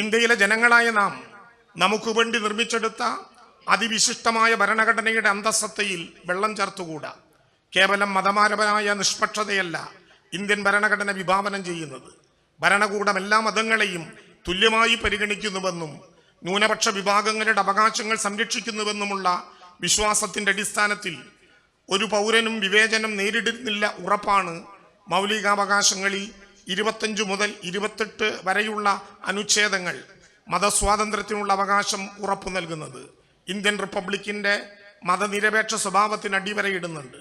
ഇന്ത്യയിലെ ജനങ്ങളായ നാം നമുക്ക് വേണ്ടി നിർമ്മിച്ചെടുത്ത അതിവിശിഷ്ടമായ ഭരണഘടനയുടെ അന്തസ്സത്തയിൽ വെള്ളം ചേർത്തുകൂടാ. കേവലം മതമാരപരമായ നിഷ്പക്ഷതയല്ല ഇന്ത്യൻ ഭരണഘടന വിഭാവനം ചെയ്യുന്നത്. ഭരണകൂടം എല്ലാ മതങ്ങളെയും തുല്യമായി പരിഗണിക്കുന്നുവെന്നും ന്യൂനപക്ഷ വിഭാഗങ്ങളുടെ അവകാശങ്ങൾ സംരക്ഷിക്കുന്നുവെന്നുമുള്ള വിശ്വാസത്തിന്റെ അടിസ്ഥാനത്തിൽ ഒരു പൗരനും വിവേചനം നേരിടുന്നില്ല ഉറപ്പാണ് മൗലികാവകാശങ്ങളിൽ ഇരുപത്തഞ്ച് മുതൽ ഇരുപത്തെട്ട് വരെയുള്ള അനുച്ഛേദങ്ങൾ മതസ്വാതന്ത്ര്യത്തിനുള്ള അവകാശം ഉറപ്പു നൽകുന്നത്. ഇന്ത്യൻ റിപ്പബ്ലിക്കിന്റെ മതനിരപേക്ഷ സ്വഭാവത്തിന് അടിവരയിടുന്നുണ്ട്.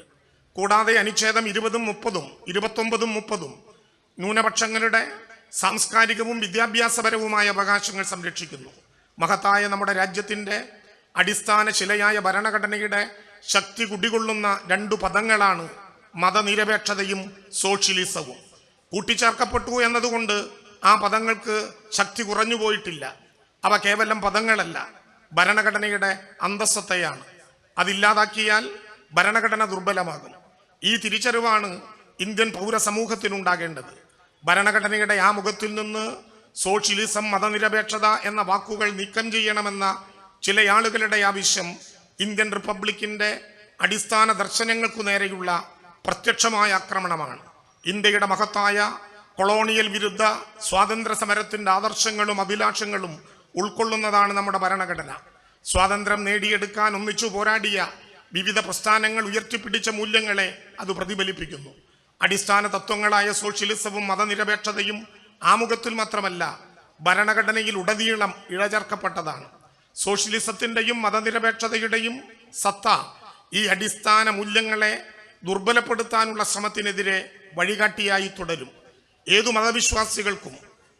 കൂടാതെ അനുച്ഛേദം ഇരുപതും മുപ്പതും ഇരുപത്തൊമ്പതും മുപ്പതും ന്യൂനപക്ഷങ്ങളുടെ സാംസ്കാരികവും വിദ്യാഭ്യാസപരവുമായ അവകാശങ്ങൾ സംരക്ഷിക്കുന്നു. മഹത്തായ നമ്മുടെ രാജ്യത്തിന്റെ അടിസ്ഥാന ശിലയായ ഭരണഘടനയുടെ ശക്തി കുടികൊള്ളുന്ന രണ്ടു പദങ്ങളാണ് മതനിരപേക്ഷതയും സോഷ്യലിസവും. കൂട്ടിച്ചേർക്കപ്പെട്ടു എന്നതുകൊണ്ട് ആ പദങ്ങൾക്ക് ശക്തി കുറഞ്ഞു പോയിട്ടില്ല. അവ കേവലം പദങ്ങളല്ല ഭരണഘടനയുടെ അന്തസ്സത്തെയാണ്. അതില്ലാതാക്കിയാൽ ഭരണഘടന ദുർബലമാകും. ഈ തിരിച്ചറിവാണ് ഇന്ത്യൻ പൗരസമൂഹത്തിനുണ്ടാകേണ്ടത്. ഭരണഘടനയുടെ ആ മുഖത്തിൽ നിന്ന് സോഷ്യലിസം മതനിരപേക്ഷത എന്ന വാക്കുകൾ നീക്കം ചെയ്യണമെന്ന ചില ആളുകളുടെ ആവശ്യം ഇന്ത്യൻ റിപ്പബ്ലിക്കിന്റെ അടിസ്ഥാന ദർശനങ്ങൾക്കു നേരെയുള്ള പ്രത്യക്ഷമായ ആക്രമണമാണ്. ഇന്ത്യയുടെ മഹത്തായ കൊളോണിയൽ വിരുദ്ധ സ്വാതന്ത്ര്യ സമരത്തിന്റെ ആദർശങ്ങളും അഭിലാഷങ്ങളും ഉൾക്കൊള്ളുന്നതാണ് നമ്മുടെ ഭരണഘടന. സ്വാതന്ത്ര്യം നേടിയെടുക്കാൻ ഒന്നിച്ചു പോരാടിയ വിവിധ പ്രസ്ഥാനങ്ങൾ ഉയർത്തിപ്പിടിച്ച മൂല്യങ്ങളെ അത് പ്രതിഫലിപ്പിക്കുന്നു. അടിസ്ഥാന തത്വങ്ങളായ സോഷ്യലിസവും മതനിരപേക്ഷതയും ആമുഖത്തിൽ മാത്രമല്ല ഭരണഘടനയിൽ ഉടനീളം ഇഴചേർക്കപ്പെട്ടതാണ്. സോഷ്യലിസത്തിന്റെയും മതനിരപേക്ഷതയുടെയും സത്ത ഈ അടിസ്ഥാന മൂല്യങ്ങളെ ദുർബലപ്പെടുത്താനുള്ള ശ്രമത്തിനെതിരെ വഴികാട്ടിയായി തുടരും. ഏതു മതവിശ്വാസികൾക്കും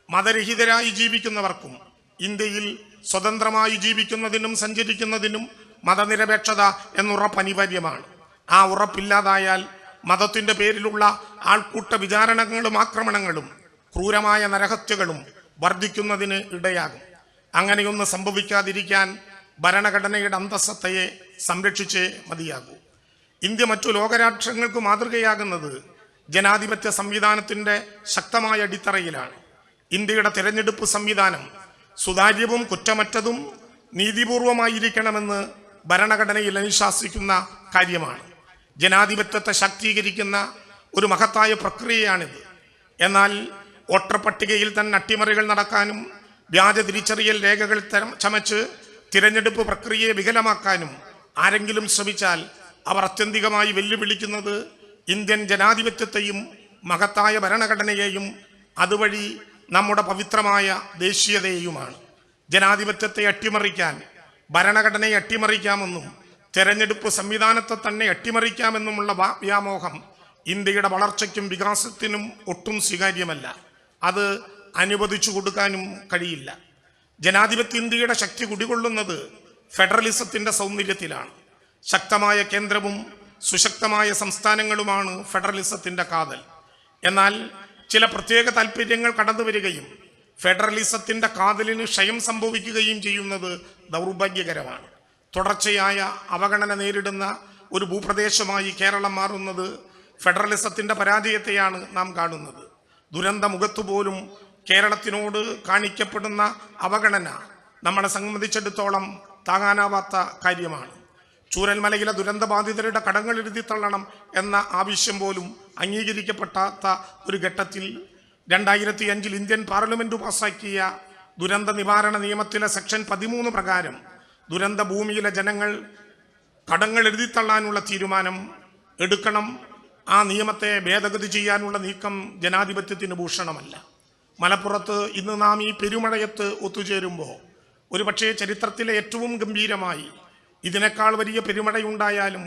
മതരഹിതരായി ജീവിക്കുന്നവർക്കും ഇന്ത്യയിൽ സ്വതന്ത്രമായി ജീവിക്കുന്നതിനും സഞ്ചരിക്കുന്നതിനും മതനിരപേക്ഷത എന്നുറപ്പ് അനിവാര്യമാണ് ആ ഉറപ്പില്ലാതായാൽ മതത്തിന്റെ പേരിലുള്ള ആൾക്കൂട്ട വിചാരണങ്ങളും ആക്രമണങ്ങളും ക്രൂരമായ നരഹത്യകളും വർദ്ധിക്കുന്നതിന് ഇടയാകും. അങ്ങനെയൊന്ന് സംഭവിക്കാതിരിക്കാൻ ഭരണഘടനയുടെ അന്തസ്സത്തയെ സംരക്ഷിച്ചേ മതിയാകൂ. ഇന്ത്യ മറ്റു ലോകരാഷ്ട്രങ്ങൾക്ക് മാതൃകയാകുന്നത് ജനാധിപത്യ സംവിധാനത്തിന്റെ ശക്തമായ അടിത്തറയിലാണ്. ഇന്ത്യയുടെ തിരഞ്ഞെടുപ്പ് സംവിധാനം സുതാര്യവും കുറ്റമറ്റതും നീതിപൂർവമായിരിക്കണമെന്ന് ഭരണഘടനയിൽ അനുശാസിക്കുന്ന കാര്യമാണ്. ജനാധിപത്യത്തെ ശാക്തീകരിക്കുന്ന ഒരു മഹത്തായ പ്രക്രിയയാണിത്. എന്നാൽ വോട്ടർ പട്ടികയിൽ തന്നെ അട്ടിമറികൾ നടക്കാനും വ്യാജ തിരിച്ചറിയൽ രേഖകൾ ചമച്ച് തിരഞ്ഞെടുപ്പ് പ്രക്രിയയെ വികലമാക്കാനും ആരെങ്കിലും ശ്രമിച്ചാൽ അവർ അത്യന്തികമായി വെല്ലുവിളിക്കുന്നത് ഇന്ത്യൻ ജനാധിപത്യത്തെയും മഹത്തായ ഭരണഘടനയെയും അതുവഴി നമ്മുടെ പവിത്രമായ ദേശീയതയെയുമാണ്. ജനാധിപത്യത്തെ അട്ടിമറിക്കാൻ ഭരണഘടനയെ അട്ടിമറിക്കാമെന്നും തെരഞ്ഞെടുപ്പ് സംവിധാനത്തെ തന്നെ അട്ടിമറിക്കാമെന്നുമുള്ള വ്യാമോഹം ഇന്ത്യയുടെ വളർച്ചയ്ക്കും വികാസത്തിനും ഒട്ടും സ്വീകാര്യമല്ല. അത് അനുവദിച്ചു കൊടുക്കാനും കഴിയില്ല. ജനാധിപത്യ ഇന്ത്യയുടെ ശക്തി കുടികൊള്ളുന്നത് ഫെഡറലിസത്തിന്റെ സൗന്ദര്യത്തിലാണ്. ശക്തമായ കേന്ദ്രവും സുശക്തമായ സംസ്ഥാനങ്ങളുമാണ് ഫെഡറലിസത്തിന്റെ കാതൽ. എന്നാൽ ചില പ്രത്യേക താല്പര്യങ്ങൾ കടന്നു വരികയും ഫെഡറലിസത്തിന്റെ കാതലിന് ക്ഷയം സംഭവിക്കുകയും ചെയ്യുന്നത് ദൗർഭാഗ്യകരമാണ്. തുടർച്ചയായ അവഗണന നേരിടുന്ന ഒരു ഭൂപ്രദേശമായി കേരളം മാറുന്നത് ഫെഡറലിസത്തിന്റെ പരാജയത്തെയാണ് നാം കാണുന്നത്. ദുരന്ത മുഖത്തുപോലും കേരളത്തിനോട് കാണിക്കപ്പെടുന്ന അവഗണന നമ്മളെ സംബന്ധിച്ചിടത്തോളം താങ്ങാനാവാത്ത കാര്യമാണ്. ചൂരൽമലയിലെ ദുരന്തബാധിതരുടെ കടങ്ങൾ എഴുതി തള്ളണം എന്ന ആവശ്യം പോലും അംഗീകരിക്കപ്പെടാത്ത ഒരു ഘട്ടത്തിൽ രണ്ടായിരത്തി അഞ്ചിൽ ഇന്ത്യൻ പാർലമെന്റ് പാസാക്കിയ ദുരന്ത നിവാരണ നിയമത്തിലെ സെക്ഷൻ പതിമൂന്ന് പ്രകാരം ദുരന്ത ഭൂമിയിലെ ജനങ്ങൾ കടങ്ങൾ എഴുതിത്തള്ളാനുള്ള തീരുമാനം എടുക്കണം. ആ നിയമത്തെ ഭേദഗതി ചെയ്യാനുള്ള നീക്കം ജനാധിപത്യത്തിന് ഭൂഷണമല്ല. മലപ്പുറത്ത് ഇന്ന് നാം ഈ പെരുമഴയത്ത് ഒത്തുചേരുമ്പോൾ ഒരുപക്ഷേ ചരിത്രത്തിലെ ഏറ്റവും ഗംഭീരമായി ഇതിനേക്കാൾ വലിയ പെരുമഴയുണ്ടായാലും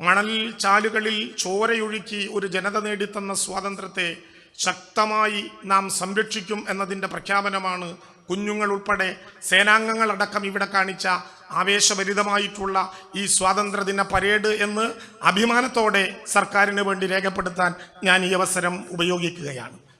മണൽ ചാലുകളിൽ ചോരയൊഴുക്കി ഒരു ജനത നേടിത്തന്ന സ്വാതന്ത്ര്യത്തെ ശക്തമായി നാം സംരക്ഷിക്കും എന്നതിന്റെ പ്രഖ്യാപനമാണ് കുഞ്ഞുങ്ങൾ ഉൾപ്പെടെ സേനാംഗങ്ങളടക്കം ഇവിടെ കാണിച്ച ആവേശഭരിതമായിട്ടുള്ള ഈ സ്വാതന്ത്ര്യദിന പരേഡ് എന്ന് അഭിമാനത്തോടെ സർക്കാരിന് വേണ്ടി രേഖപ്പെടുത്താൻ ഞാൻ ഈ അവസരം ഉപയോഗിക്കുകയാണ്.